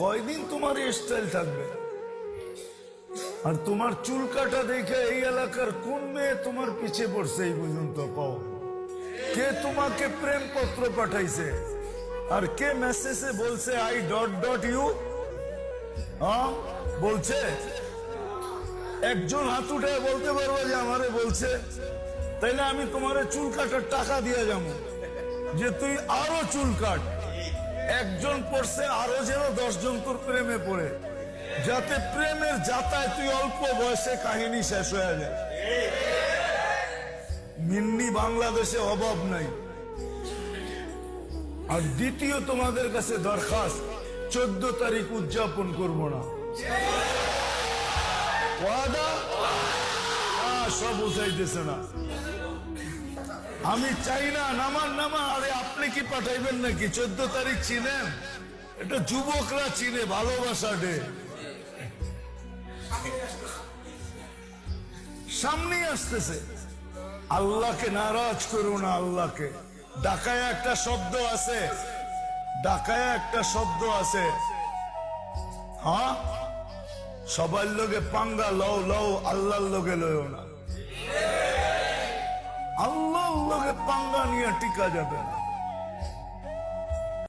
কয়দিন তোমার স্টাইল থাকবে? আর তোমার চুল কাটা দেখে এই এলাকার কোন মেয়ে তোমার পিছে পড়ছে এই পর্যন্ত কও? কে তোমাকে প্রেম পত্র পাঠাইছে? আর কে মেসেজে বলছে আই ডট ডট ইউ বলছে? একজন হাত উঠে বলতে পারব যে আমারে বলছে, তাইলে আমি তোমারে চুল কাটার টাকা দিয়ে যাব, যে তুই আরও চুল কাট। একজন পড়ছে আরও যেন দশজন তোর প্রেমে পড়ে। যাতে প্রেমের যাতায় তুই অল্প বয়সে কাহিনী শেষ হয়ে যায়। মিন্নি বাংলাদেশে অভাব নাই। আর দ্বিতীয় তোমাদের কাছে দরখাস্ত, চোদ্দ তারিখ উদযাপন করব না। সব উঠাইতেছে না। আমি চাই না, নামান নামা আরে, আপনি কি পাঠাইবেন নাকি? চোদ্দ তারিখ চিনেন? এটা যুবকরা চিনে, ভালোবাসা ডে। সামনে আসতেছে। আল্লাহকে নারাজ করো না আল্লাহকে। ডাকায় একটা শব্দ আছে। ডাকায় একটা শব্দ আছে। হ্যাঁ? সবার লোকে পাঙ্গা, লও লও, আল্লাহর লোকে লও না। পাঙ্গা নিয়ে টিকা যাবে না।